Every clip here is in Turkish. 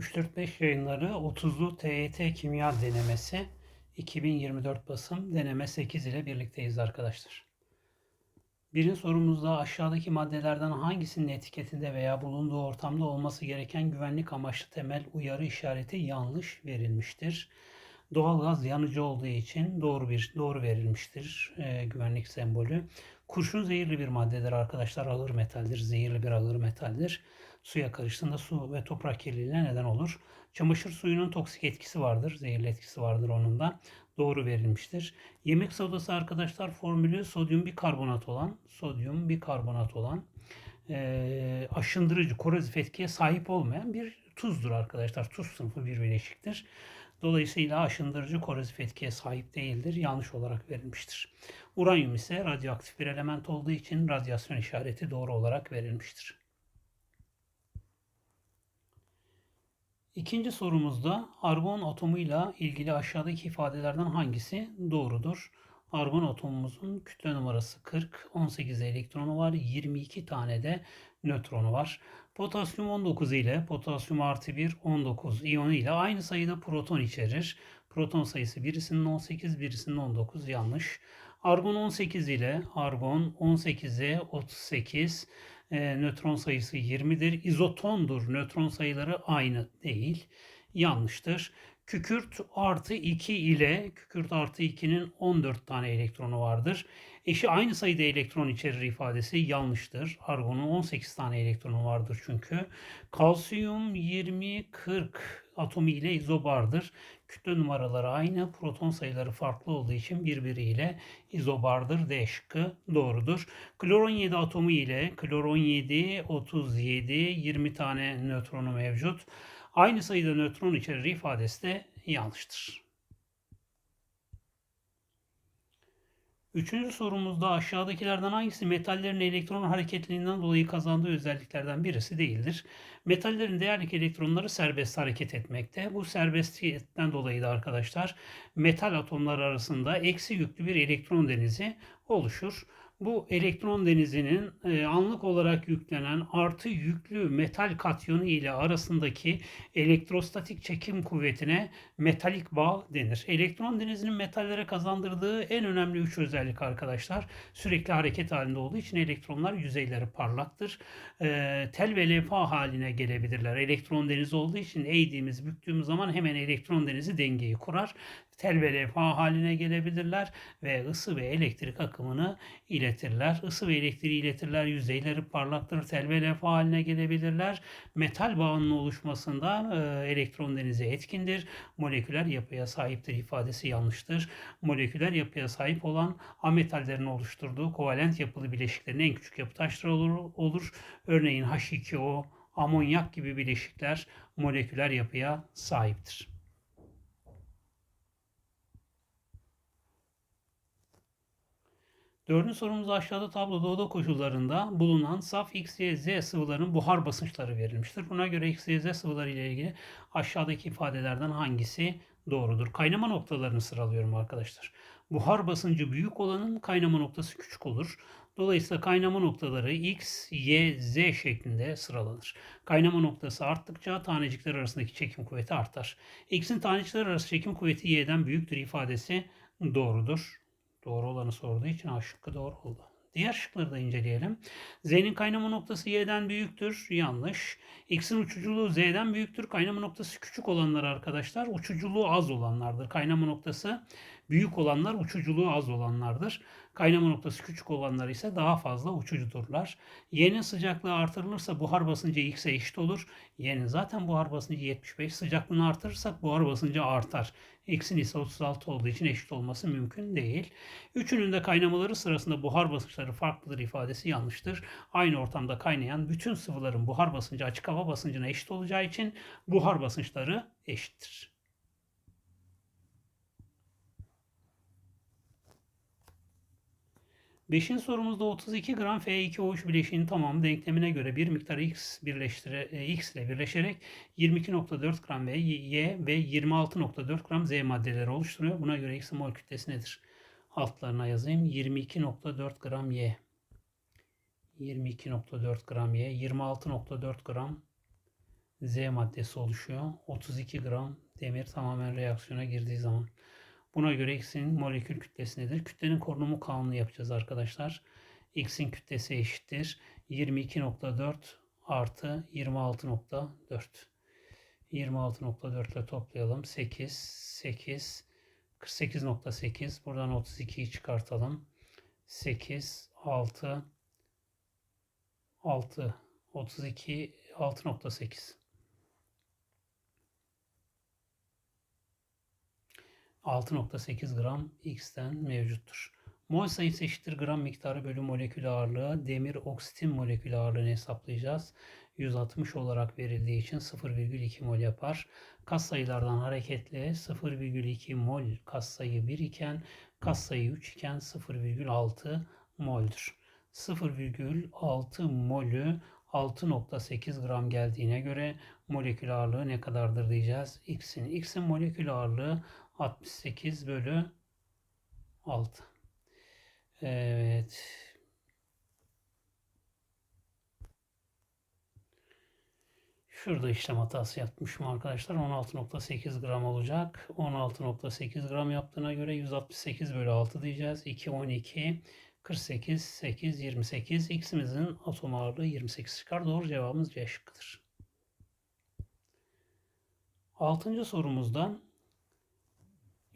345 yayınları 30'lu TYT kimya denemesi 2024 basım deneme 8 ile birlikteyiz arkadaşlar. Birinci sorumuzda aşağıdaki maddelerden hangisinin etiketinde veya bulunduğu ortamda olması gereken güvenlik amaçlı temel uyarı işareti yanlış verilmiştir. Doğalgaz yanıcı olduğu için doğru bir doğru verilmiştir e, güvenlik sembolü. Kurşun zehirli bir maddedir arkadaşlar. Ağır metaldir. Zehirli bir ağır metaldir. Suya karıştığında su ve toprak kirliliğine neden olur. Çamaşır suyunun toksik etkisi vardır. Zehirli etkisi vardır onun da. Doğru verilmiştir. Yemek sodası arkadaşlar formülü sodyum bikarbonat olan, sodyum bikarbonat olan e, aşındırıcı, korozif etkiye sahip olmayan bir tuzdur arkadaşlar. Tuz sınıfı bir bileşiktir. Dolayısıyla aşındırıcı korozif etkiye sahip değildir. Yanlış olarak verilmiştir. Uranyum ise radyoaktif bir element olduğu için radyasyon işareti doğru olarak verilmiştir. İkinci sorumuzda argon atomuyla ilgili aşağıdaki ifadelerden hangisi doğrudur? Argon atomumuzun kütle numarası 40, 18 elektronu var, 22 tane de nötronu var. Potasyum 19 ile potasyum artı 1 19 iyonu ile aynı sayıda proton içerir. Proton sayısı birisinin 18, birisinin 19 yanlış. Argon 18 ile argon 18'e 38 e, nötron sayısı 20'dir. İzotondur. Nötron sayıları aynı değil. Yanlıştır. Kükürt artı 2 ile kükürt artı 2'nin 14 tane elektronu vardır. Eşi aynı sayıda elektron içerir ifadesi yanlıştır. Argonun 18 tane elektronu vardır çünkü. Kalsiyum 20-40 atomu ile izobardır. Kütle numaraları aynı, proton sayıları farklı olduğu için birbiriyle izobardır. D şıkkı doğrudur. Klor 17 atomu ile klor 17, 37, 20 tane nötronu mevcut. Aynı sayıda nötron içerir ifadesi de yanlıştır. Üçüncü sorumuzda aşağıdakilerden hangisi metallerin elektron hareketliliğinden dolayı kazandığı özelliklerden birisi değildir? Metallerin değerlik elektronları serbest hareket etmekte. Bu serbestliğinden dolayı da arkadaşlar metal atomları arasında eksi yüklü bir elektron denizi oluşur bu elektron denizinin e, anlık olarak yüklenen artı yüklü metal katyonu ile arasındaki elektrostatik çekim kuvvetine metalik bağ denir. Elektron denizinin metallere kazandırdığı en önemli üç özellik arkadaşlar. Sürekli hareket halinde olduğu için elektronlar yüzeyleri parlaktır. E, tel ve levha haline gelebilirler. Elektron denizi olduğu için eğdiğimiz, büktüğümüz zaman hemen elektron denizi dengeyi kurar tel ve levha haline gelebilirler ve ısı ve elektrik akımını iletirler. Isı ve elektriği iletirler, yüzeyleri parlaktır, tel ve haline gelebilirler. Metal bağının oluşmasında e, elektron denizi etkindir. Moleküler yapıya sahiptir ifadesi yanlıştır. Moleküler yapıya sahip olan ametallerin oluşturduğu kovalent yapılı bileşiklerin en küçük yapı taşları olur. olur. Örneğin H2O, amonyak gibi bileşikler moleküler yapıya sahiptir. Dördüncü sorumuz aşağıda tabloda oda koşullarında bulunan saf X, Y, Z sıvıların buhar basınçları verilmiştir. Buna göre X, Y, Z sıvıları ile ilgili aşağıdaki ifadelerden hangisi doğrudur? Kaynama noktalarını sıralıyorum arkadaşlar. Buhar basıncı büyük olanın kaynama noktası küçük olur. Dolayısıyla kaynama noktaları X, Y, Z şeklinde sıralanır. Kaynama noktası arttıkça tanecikler arasındaki çekim kuvveti artar. X'in tanecikler arası çekim kuvveti Y'den büyüktür ifadesi doğrudur. Doğru olanı sorduğu için A şıkkı doğru oldu. Diğer şıkları da inceleyelim. Z'nin kaynama noktası Y'den büyüktür. Yanlış. X'in uçuculuğu Z'den büyüktür. Kaynama noktası küçük olanlar arkadaşlar uçuculuğu az olanlardır. Kaynama noktası büyük olanlar uçuculuğu az olanlardır. Kaynama noktası küçük olanlar ise daha fazla uçucudurlar. Y'nin sıcaklığı artırılırsa buhar basıncı X'e eşit olur. Y'nin zaten buhar basıncı 75. Sıcaklığını artırırsak buhar basıncı artar. X'in ise 36 olduğu için eşit olması mümkün değil. Üçünün de kaynamaları sırasında buhar basınçları farklıdır ifadesi yanlıştır. Aynı ortamda kaynayan bütün sıvıların buhar basıncı açık hava basıncına eşit olacağı için buhar basınçları eşittir. Beşinci sorumuzda 32 gram F2O3 bileşiğinin tamamı denklemine göre bir miktar X, birleştire, e, X ile birleşerek 22.4 gram ve Y ve 26.4 gram Z maddeleri oluşturuyor. Buna göre X'in mol kütlesi nedir? Altlarına yazayım. 22.4 gram Y. 22.4 gram Y. 26.4 gram Z maddesi oluşuyor. 32 gram demir tamamen reaksiyona girdiği zaman. Buna göre X'in molekül kütlesi nedir? Kütlenin korunumu kanunu yapacağız arkadaşlar. X'in kütlesi eşittir. 22.4 artı 26.4. 26.4 ile toplayalım. 8, 8, 48.8. Buradan 32'yi çıkartalım. 8, 6, 6, 32, 6.8. 6.8 gram X'ten mevcuttur. Mol sayısı eşittir gram miktarı bölü molekül ağırlığı. Demir oksitin molekül ağırlığını hesaplayacağız. 160 olarak verildiği için 0,2 mol yapar. Kas sayılardan hareketle 0,2 mol kas sayı 1 iken kas sayı 3 iken 0,6 mol'dür. 0,6 molü 6.8 gram geldiğine göre molekül ağırlığı ne kadardır diyeceğiz. X'in. X'in molekül ağırlığı 68 bölü 6. Evet. Şurada işlem hatası yapmışım arkadaşlar. 16.8 gram olacak. 16.8 gram yaptığına göre 168 bölü 6 diyeceğiz. 2, 12, 48, 8, 28. X'imizin atom ağırlığı 28 çıkar. Doğru cevabımız C şıkkıdır. Altıncı sorumuzda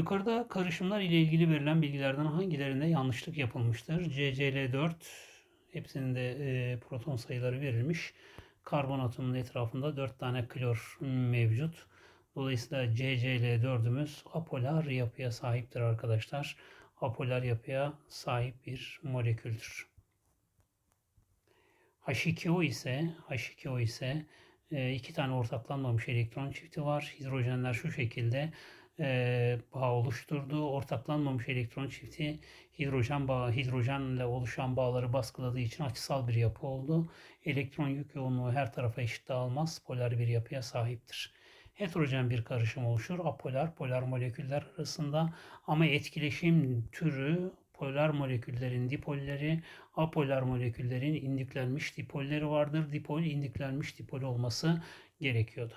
yukarıda karışımlar ile ilgili verilen bilgilerden hangilerinde yanlışlık yapılmıştır? CCl4 hepsinin de e, proton sayıları verilmiş. Karbon atomunun etrafında 4 tane klor mevcut. Dolayısıyla CCl4'ümüz apolar yapıya sahiptir arkadaşlar. Apolar yapıya sahip bir moleküldür. H2O ise H2O ise e, iki tane ortaklanmamış elektron çifti var. Hidrojenler şu şekilde e, bağ oluşturdu. Ortaklanmamış elektron çifti hidrojen bağı, hidrojenle oluşan bağları baskıladığı için açısal bir yapı oldu. Elektron yük yoğunluğu her tarafa eşit dağılmaz. Polar bir yapıya sahiptir. Heterojen bir karışım oluşur. Apolar, polar moleküller arasında ama etkileşim türü polar moleküllerin dipolleri, apolar moleküllerin indüklenmiş dipolleri vardır. Dipol indüklenmiş dipol olması gerekiyordu.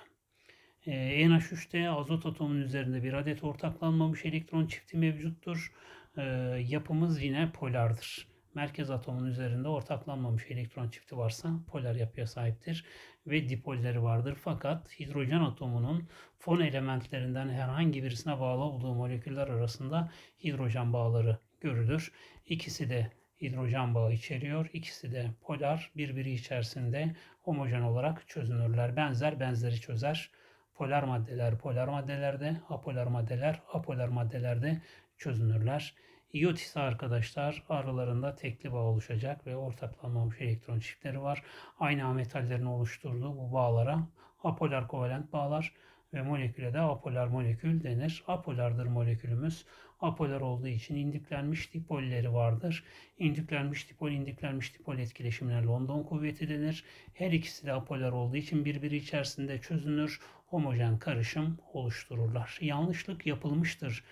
Ee, NH3'te azot atomunun üzerinde bir adet ortaklanmamış elektron çifti mevcuttur. Ee, yapımız yine polardır. Merkez atomun üzerinde ortaklanmamış elektron çifti varsa polar yapıya sahiptir ve dipolleri vardır. Fakat hidrojen atomunun fon elementlerinden herhangi birisine bağlı olduğu moleküller arasında hidrojen bağları görülür. İkisi de hidrojen bağı içeriyor. İkisi de polar birbiri içerisinde homojen olarak çözünürler. Benzer benzeri çözer. Polar maddeler polar maddelerde, apolar maddeler apolar maddelerde çözünürler. İyot ise arkadaşlar aralarında tekli bağ oluşacak ve ortaklanmamış elektron çiftleri var. Aynı metallerin oluşturduğu bu bağlara apolar kovalent bağlar ve moleküle de apolar molekül denir. Apolardır molekülümüz. Apolar olduğu için indüklenmiş dipolleri vardır. İndüklenmiş dipol, indüklenmiş dipol etkileşimine London kuvveti denir. Her ikisi de apolar olduğu için birbiri içerisinde çözünür, homojen karışım oluştururlar. Yanlışlık yapılmıştır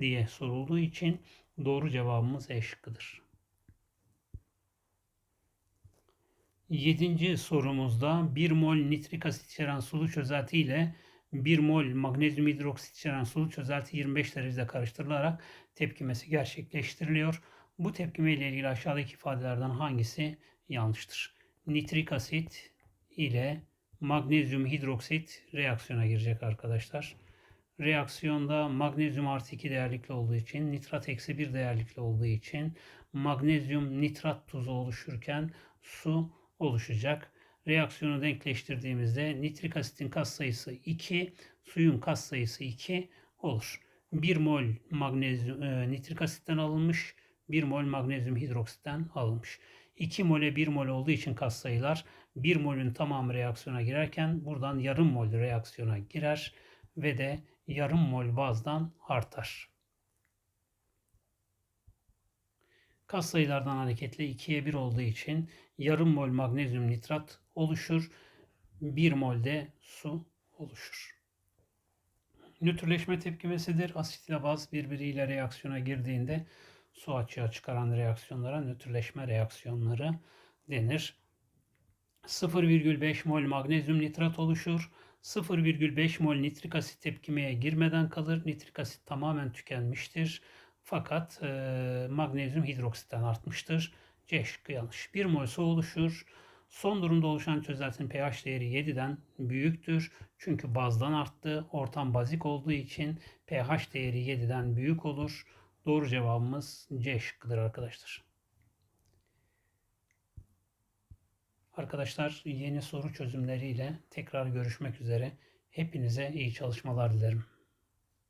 diye sorulduğu için doğru cevabımız E şıkkıdır. Yedinci sorumuzda 1 mol nitrik asit içeren sulu çözelti ile 1 mol magnezyum hidroksit içeren sulu çözelti 25 derecede karıştırılarak tepkimesi gerçekleştiriliyor. Bu tepkime ile ilgili aşağıdaki ifadelerden hangisi yanlıştır? Nitrik asit ile magnezyum hidroksit reaksiyona girecek arkadaşlar. Reaksiyonda magnezyum artı 2 değerlikli olduğu için, nitrat eksi 1 değerlikli olduğu için magnezyum nitrat tuzu oluşurken su oluşacak. Reaksiyonu denkleştirdiğimizde nitrik asitin katsayısı 2, suyun katsayısı 2 olur. 1 mol magnezyum, e, nitrik asitten alınmış, 1 mol magnezyum hidroksitten alınmış. 2 mole 1 mol olduğu için katsayılar 1 molün tamamı reaksiyona girerken buradan yarım mol reaksiyona girer ve de yarım mol bazdan artar. Kas sayılardan hareketle 2'ye 1 olduğu için yarım mol magnezyum nitrat oluşur. 1 mol de su oluşur. Nötrleşme tepkimesidir. Asit ile baz birbiriyle reaksiyona girdiğinde su açığa çıkaran reaksiyonlara nötrleşme reaksiyonları denir. 0,5 mol magnezyum nitrat oluşur. 0,5 mol nitrik asit tepkimeye girmeden kalır. Nitrik asit tamamen tükenmiştir. Fakat e, magnezyum hidroksitten artmıştır. C şıkkı yanlış. 1 mol su oluşur. Son durumda oluşan çözeltinin pH değeri 7'den büyüktür. Çünkü bazdan arttı. Ortam bazik olduğu için pH değeri 7'den büyük olur. Doğru cevabımız C şıkkıdır arkadaşlar. Arkadaşlar yeni soru çözümleriyle tekrar görüşmek üzere. Hepinize iyi çalışmalar dilerim.